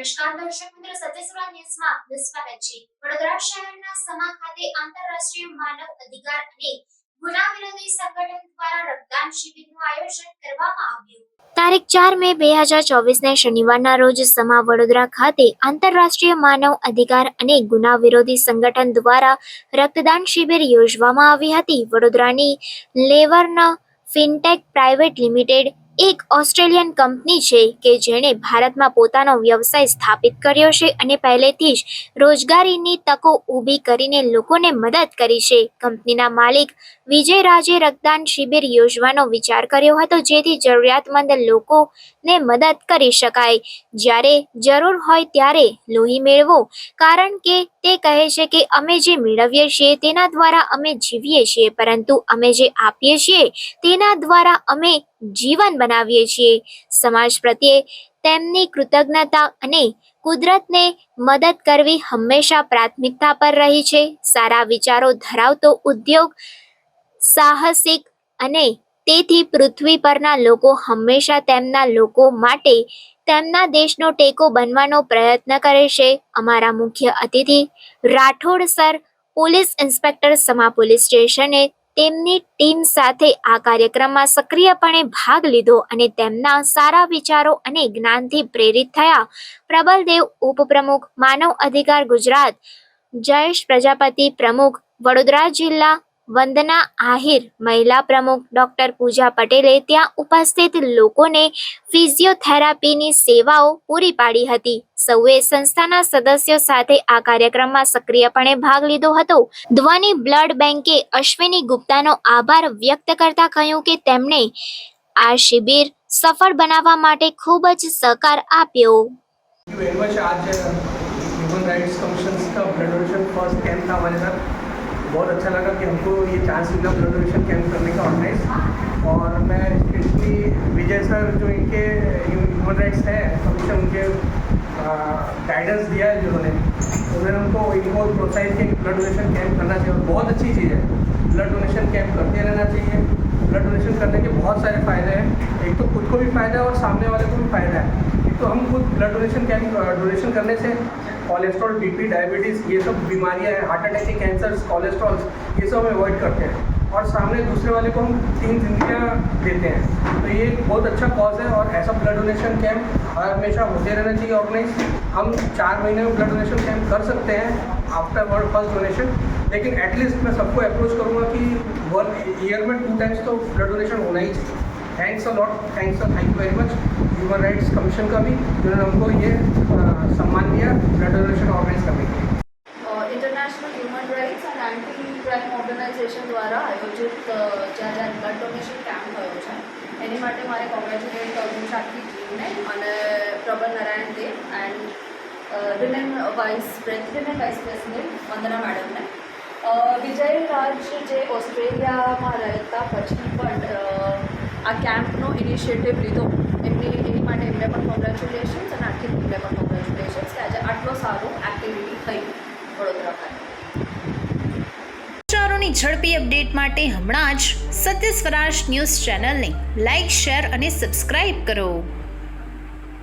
નમસ્કાર દર્શક મિત્રો સત્યસુરા ન્યૂઝમાં આપનું સ્વાગત વડોદરા શહેરના સમા ખાતે આંતરરાષ્ટ્રીય માનવ અધિકાર અને ગુના વિરોધી સંગઠન દ્વારા રક્તદાન શિબિરનું આયોજન કરવામાં આવ્યું. તારીખ ચાર મે બે હજાર ચોવીસને શનિવારના રોજ સમા વડોદરા ખાતે આંતરરાષ્ટ્રીય માનવ અધિકાર અને ગુના વિરોધી સંગઠન દ્વારા રક્તદાન શિબિર યોજવામાં આવી હતી. વડોદરાની લેવર્ન ફિનટેક પ્રાઇવેટ લિમિટેડ એક ઓસ્ટ્રેલિયન કંપની છે કે જેણે ભારતમાં પોતાનો વ્યવસાય સ્થાપિત કર્યો છે અને પહેલેથી જ રોજગારીની તકો ઊભી કરીને લોકોને મદદ કરી છે. કંપનીના માલિક વિજય રાજે રક્તદાન શિબિર યોજવાનો વિચાર કર્યો હતો, જેથી જરૂરિયાતમંદ લોકોને મદદ કરી શકાય. જ્યારે જરૂર હોય ત્યારે લોહી મેળવો, કારણ કે તે કહે છે કે અમે જે મેળવીએ છીએ તેના દ્વારા અમે જીવીએ છીએ, પરંતુ અમે જે આપીએ છીએ તેના દ્વારા અમે જીવન બનાવીએ છીએ. સમાજ પ્રત્યે તેમની કૃતજ્ઞતા અને કુદરતને મદદ કરવી હંમેશા પ્રાથમિકતા પર રહી છે. સારા વિચારો ધરાવતો ઉદ્યોગ સાહસિક અને તેથી પૃથ્વી પરના લોકો હંમેશા તેમના લોકો માટે તેમના દેશનો ટેકો બનવાનો પ્રયત્ન કરે છે. અમારા મુખ્ય અતિથિ Rathod sir, police inspector Sama police સ્ટેશને તેમની ટીમ સાથે આ કાર્યક્રમમાં સક્રિયપણે ભાગ લીધો અને તેમના સારા વિચારો અને જ્ઞાનથી પ્રેરિત થયા. પ્રબલદેવ ઉપપ્રમુખ, માનવ અધિકાર ગુજરાત, જયેશ પ્રજાપતિ પ્રમુખ, વડોદરા જિલ્લા વંદના આહિર મહિલા પ્રમુખ ડોક્ટર પૂજા પટેલે ત્યાં ઉપસ્થિત લોકોને ફિઝિયોથેરાપીની સેવાઓ પૂરી પાડી હતી સૌએ સંસ્થાના સદસ્યો સાથે આ કાર્યક્રમમાં સક્રિયપણે ભાગ લીધો હતો ધ્વની બ્લડ બેંકે અશ્વિની ગુપ્તાનો આભાર વ્યક્ત કરતા કહ્યું કે તેમણે આ શિબિર સફળ બનાવવા માટે ખૂબ જ સહકાર આપ્યો थैंक यू वेरी मच आज ह्यूमन राइट्स कमीशन का ब्लड डोनेशन फर्स्ट कैंप था हमारे साथ बहुत अच्छा लगा कि हमको ये चांस मिला ब्लड डोनेशन कैंप करने का ऑर्गेनाइज और मैं स्पेशली विजय सर जो इनके ह्यूमन राइट्स हैं, हमेशा उनके गाइडेंस दिया है जिन्होंने। उन्होंने हमको इनको प्रोत्साहित किया कि ब्लड डोनेशन कैंप करना चाहिए। और बहुत अच्छी चीज़ है। ब्लड डोनेशन कैंप करते रहना चाहिए। ब्लड डोनेशन करने के बहुत सारे फ़ायदे हैं। एक तो खुद को भी फ़ायदा है और सामने वाले को भी फ़ायदा है। एक तो हम खुद ब्लड डोनेशन कैंप डोनेशन करने से कोलेस्ट्रॉल बीपी डायबिटीज़ ये सब बीमारियाँ हैं हार्ट अटैक के कैंसर कोलेस्ट्रॉल ये सब हम अवॉइड करते हैं। और सामने दूसरे वाले को हम तीन जिंदगियाँ देते हैं। तो ये बहुत अच्छा कॉज है और ऐसा ब्लड डोनेशन कैंप हमेशा होते रहना चाहिए। ऑर्गेनाइज हम चार महीने में ब्लड डोनेशन कैंप कर सकते हैं आफ्टर वर्ड फ़र्स्ट डोनेशन लेकिन एटलीस्ट मैं सबको अप्रोच करूँगा कि वन ईयर में टू टाइम्स तो ब्लड डोनेशन होना ही चाहिए thanks a lot thanks thank you very much human rights commission का भी जिन्होंने हमको ये अ, सम्मान दिया ब्लड डोनेशन ऑर्गेनाइज करने के लिए international human rights and anti crime organisation દ્વારા આયોજિત અ, જ્યારે આ બ્લડ ડોનેશન કેમ્પ થયો છે એની માટે મારે કોંગ્રેચ્યુલેટ કરવું છે આખી ટીમને અને Prabal Narayan Dev and women vice women vice president Vandana મેડમને Vijay Raj જે ઓસ્ટ્રેલિયામાં રહેતા પછી પણ આ કેમ્પનો ઇનિશિયેટિવ લીધો. એમની, એની માટે એમને પણ કોંગ્રેચ્યુલેશન્સ અને આખી ટીમને પણ કોંગ્રેચ્યુલેશન્સ કે આજે આટલો સારો એક્ટિવિટી થઈ વડોદરા સમાચારોની ઝડપી અપડેટ માટે હમણાં જ સત્ય સ્વરાજ ન્યૂઝ ચેનલને લાઇક શેર અને સબસ્ક્રાઇબ કરો.